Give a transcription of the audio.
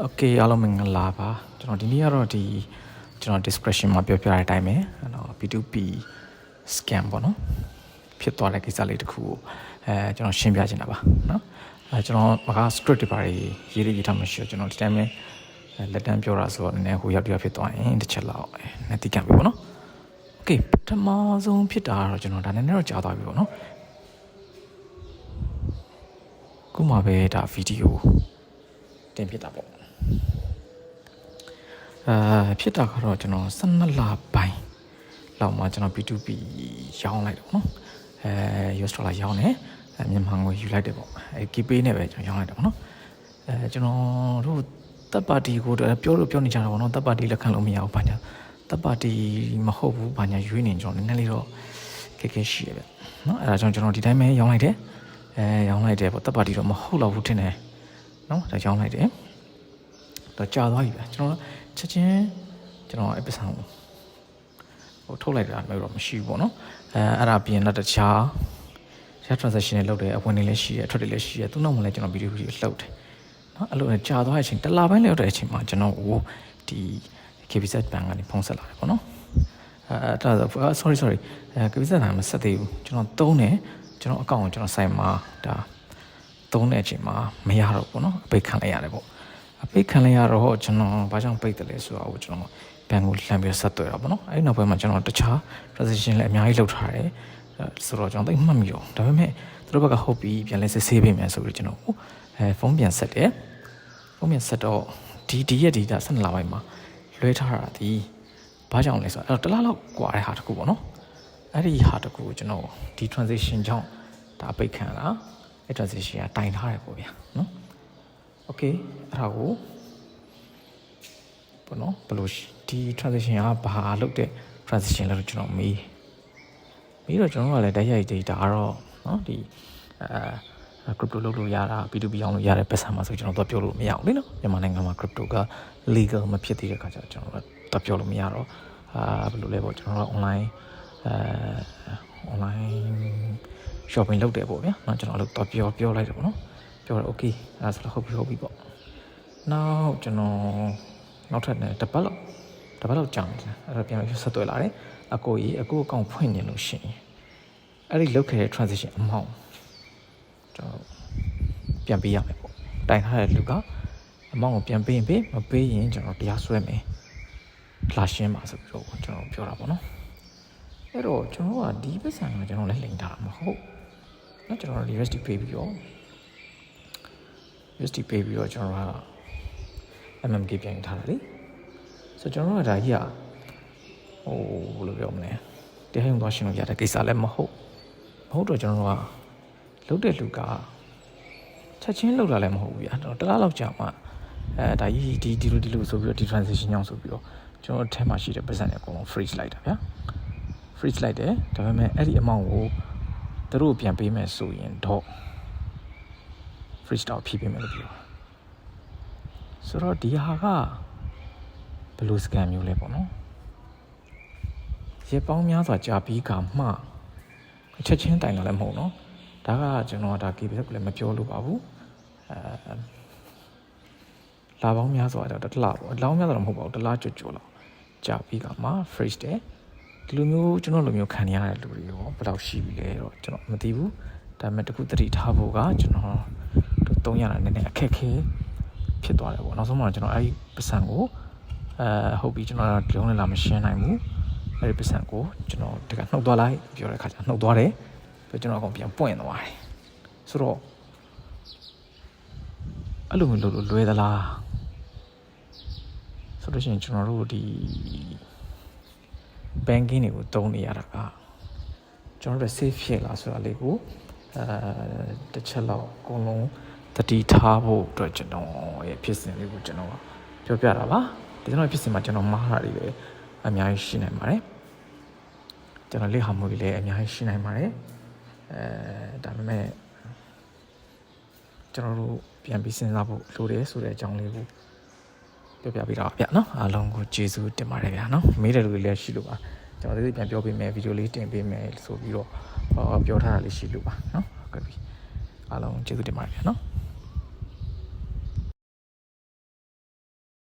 โอเคအားလုံးမင်္ဂလာပါကျွန်တော်ဒီနေ့ကတော့ဒီကျွန်တော် description မှာပြောပြတဲ့အတိုင်းပဲအဲ့တော့ P2P scam ပေါ့နော်ဖြစ်သွားတဲ့ကိစ္စလေးတစ်ခုကိုအဲကျွန်တော်ရှင်းပြချင်တာပါเนาะအဲကျွန်တော်မက script တွေပါရေးရေးရေးထားမှရှိတော့ကျွန်တော်ဒီတိုင်းပဲလက်တန်းပြောတာဆိုတော့နည်းနည်းဟိုရောက်တရောက်ဖြစ်သွားရင်တစ်ချက်လောက်အဲနည်းတိကံပြီပေါ့နော်โอเคပထမဆုံးဖြစ်တာကတော့ကျွန်တော်ဒါနည်းနည်းတော့ကြားသွားပြီပေါ့နော်ခုမှပဲဒါဗီဒီယိုတင်ဖြစ်တာပေါ့ အာဖြစ်တာကတော့ကျွန်တော်12လပိုင်းလောက်မှကျွန်တော် B2B ရောင်းလိုက်တယ်ပေါ့နော်အဲ US dollar ရောင်းတယ်အဲမြန်မာငွေယူလိုက်တယ်ပေါ့အဲ KPay နဲ့ပဲကျွန်တော်ရောင်းလိုက်တယ်ပေါ့နော်အဲကျွန်တော်တို့တပ်ပါတီကိုပြောလို့ပြောနေကြတာပေါ့နော်တပ်ပါတီလက်ခံလို့မရဘူးဘာညာတပ်ပါတီမဟုတ်ဘူးဘာညာရွေးနေကျွန်တော်နည်းနည်းလေးတော့ခက်ခဲရှိရဗျနော်အဲဒါကြောင့်ကျွန်တော်ဒီတိုင်းပဲရောင်းလိုက်တယ်အဲရောင်းလိုက်တယ်ပေါ့တပ်ပါတီတော့မဟုတ်တော့ဘူးထင်တယ်နော်ဒါရောင်းလိုက်တယ် တော့ကြာသွားပြီဗျကျွန်တော်ချက်ချင်းကျွန်တော်အပစ္စံကိုဟိုထုတ်လိုက်တာမျိုးတော့မရှိဘူးပေါ့နော်အဲအဲ့ဒါပြင်တော့တခြား share transaction တွေလုပ်တယ်အဝင်တွေလည်းရှိတယ်အထွက်တွေလည်းရှိတယ်သူနောက်မှလည်းကျွန်တော်ဗီဒီယိုကြီးလှုပ်တယ်နော်အဲ့လိုနဲ့ကြာသွားတဲ့အချိန်တစ်လပိုင်းလောက်တဲ့အချိန်မှာကျွန်တော်ဟိုဒီ KBZ bank ကနေဖုန်းဆက်လာတယ်ပေါ့နော်အဲအဲ့ဒါ sorry sorry အဲ KBZ bank မဆက်သေးဘူးကျွန်တော်သုံးတယ်ကျွန်တော်အကောင့်ကိုကျွန်တော်ဆိုင်မှာဒါသုံးတဲ့အချိန်မှာမရတော့ဘူးနော်အပိတ်ခံလိုက်ရတယ်ပေါ့ အပိတ်ခံလိုက်ရတော့ကျွန်တော်ဘာကြောင့်ပိတ်တယ်လဲဆိုတော့ကျွန်တော်ဘန်ကိုလှမ်းပြီးဆက်သွယ်တာပေါ့နော်အဲ့ဒီနောက်ပိုင်းမှာကျွန်တော်တခြား transaction လည်းအများကြီးလုပ်ထားတယ်ဆိုတော့ကျွန်တော်သိမှတ်မိတော့ဒါပေမဲ့သူတို့ဘက်ကဟုတ်ပြီပြန်လဲစစ်ဆေးပေးမယ်ဆိုပြီးကျွန်တော်အဲဖုန်းပြန်ဆက်တယ်ဖုန်းပြန်ဆက်တော့ဒီဒီရဲ့ဒီတာ12လပိုင်းမှာလွှဲထားတာဒီဘာကြောင့်လဲဆိုတော့အဲ့တော့တစ်လားလောက်กว่าတဲ့ဟာတခုပေါ့နော်အဲ့ဒီဟာတခုကိုကျွန်တော်ဒီ transition ကြောင့်ဒါပိတ်ခံတာအဲ့ transition ကတိုင်ထားတယ်ပေါ့ဗျာနော် okay အဲ့ဒါကိုပေါ့နော်ဘယ်လိုဒီ transition ကဘာလုပ်တဲ့ transition လဲတော့ကျွန်တော်မေးပြီးတော့ကျွန်တော်တို့ကလည်းတိုက်ရိုက် data ကတော့เนาะဒီအဲ crypto လုပ်လို့ရတာ B2B အောင်လို့ရတဲ့ပတ်စံမှာဆိုကျွန်တော်တော့ပြောလို့မရဘူးလေနော်မြန်မာနိုင်ငံမှာ crypto က legal မဖြစ်သေးတဲ့ခါကျတော့ကျွန်တော်တော့ပြောလို့မရတော့အာဘယ်လိုလဲပေါ့ကျွန်တော်တို့ online အဲ online shopping လုပ်တယ်ပေါ့ဗျာเนาะကျွန်တော်တို့တော့ပြောပြောလိုက်တယ်ပေါ့နော် ပြောတော့ okay အဲဒါဆိုတော့ဟုတ်ပြီဟုတ်ပြီပေါ့နောက်ကျွန်တော်နောက်ထပ်ねတပတ်လောက်တပတ်လောက်ကြာတယ်အဲ့တော့ပြန်ပြီးဆက်သွယ်လာတယ်အကိုကြီးအကိုအကောင့်ဖွင့်နေလို့ရှိရင်အဲ့ဒီလုပ်ခဲ့တဲ့ transition amount ကျွန်တော်ပြန်ပေးရမယ်ပေါ့တိုင်ထားတဲ့လူကအမောင့်ကိုပြန်ပေးရင်ပေးမပေးရင်ကျွန်တော်တရားစွဲမယ်လာရှင်းပါဆိုပြီးတော့ကျွန်တော်ပြောတာပေါ့နော်အဲ့တော့ကျွန်တော်ကဒီပတ်စံကကျွန်တော်လည်းလိန်ထားတာမဟုတ်နော်ကျွန်တော် USD ပေးပြီးတော့ USD ပေးပြီးတော့ကျွန်တော်က MMK ပြန်ထားတာလေဆိုတော့ကျွန်တော်ကဒါကြီးကဟိုဘယ်လိုပြောမလဲတရားရုံးသွားရှင်းလို့ရတဲ့ကိစ္စလည်းမဟုတ်မဟုတ်တော့ကျွန်တော်တို့ကလုတ်တဲ့လူကချက်ချင်းလုတ်တာလည်းမဟုတ်ဘူးဗျာတော့တလားလောက်ကြာမှအဲဒါကြီးဒီဒီလိုဒီလိုဆိုပြီးတော့ဒီ transition ကြောင့်ဆိုပြီးတော့ကျွန်တော်အထက်မှာရှိတဲ့ percent တွေအကုန်လုံး freeze လိုက်တာဗျာ freeze လိုက်တယ်ဒါပေမဲ့အဲ့ဒီ amount ကိုသူတို့ပြန်ပေးမယ်ဆိုရင်တော့ freeze တော့ဖြည့်ပေးမယ်လို့ပြောဆိုတော့ဒီဟာကဘယ်လို scam မျိုးလဲပေါ့နော်ရေပေါင်းများစွာကြာပြီးကမှချက်ချင်းတိုင်လာလည်းမဟုတ်နော်ဒါကကျွန်တော်ဒါ KBS ကိုလည်းမပြောလို့ပါဘူးအဲလာပေါင်းများစွာတော့တစ်လားပေါ့အလောင်းများစွာတော့မဟုတ်ပါဘူးတစ်လားကြွကြွလောက်ကြာပြီးကမှ freeze တယ်ဒီလိုမျိုးကျွန်တော်လိုမျိုးခံရတဲ့လူတွေရောဘယ်လောက်ရှိပြီလဲတော့ကျွန်တော်မသိဘူးဒါပေမဲ့တခုတတိထားဖို့ကကျွန်တော် တို့သုံးရတာနည်းနည်းအခက်ခဲဖြစ်သွားတယ်ပေါ့နောက်ဆုံးမှကျွန်တော်အဲ့ဒီပစံကိုအဲဟုတ်ပြီကျွန်တော်လုံးလည်းလာမရှင်းနိုင်ဘူးအဲ့ဒီပစံကိုကျွန်တော်တကနှုတ်သွားလိုက်ပြောတဲ့ခါကျနှုတ်သွားတယ်ပြီးကျွန်တော်အကုန်ပြန်ပွင့်သွားတယ်ဆိုတော့အဲ့လိုမျိုးလို့လွယ်သလားဆိုတော့ရှင်ကျွန်တော်တို့ဒီ banking တွေကိုတုံးနေရတာကကျွန်တော်တို့ safe ဖြစ်လားဆိုတာလေးကိုအဲတစ်ချက်လောက်အကုန်လုံး တတိထားဖို့အတွက်ကျွန်တော်ရဲ့ဖြစ်စဉ်လေးကိုကျွန်တော်ပြောပြတာပါဒီကျွန်တော်ဖြစ်စဉ်မှာကျွန်တော်မှားတာတွေလည်းအများကြီးရှိနိုင်ပါတယ်ကျွန်တော်လက်ဟာမှုတွေလည်းအများကြီးရှိနိုင်ပါတယ်အဲဒါပေမဲ့ကျွန်တော်တို့ပြန်ပြီးစဉ်းစားဖို့လိုတယ်ဆိုတဲ့အကြောင်းလေးကိုပြောပြပေးတော့ဗျာနော်အားလုံးကိုကျေးဇူးတင်ပါတယ်ဗျာနော်မေးတဲ့လူတွေလည်းရှိလို့ပါကျွန်တော်ဒီပြန်ပြောပေးမယ်ဗီဒီယိုလေးတင်ပေးမယ်ဆိုပြီးတော့ပြောထားတာလေးရှိလို့ပါနော်ဟုတ်ကဲ့ပြီ အားလုံးကျေးဇူးတင်ပါတယ်ဗျာနော်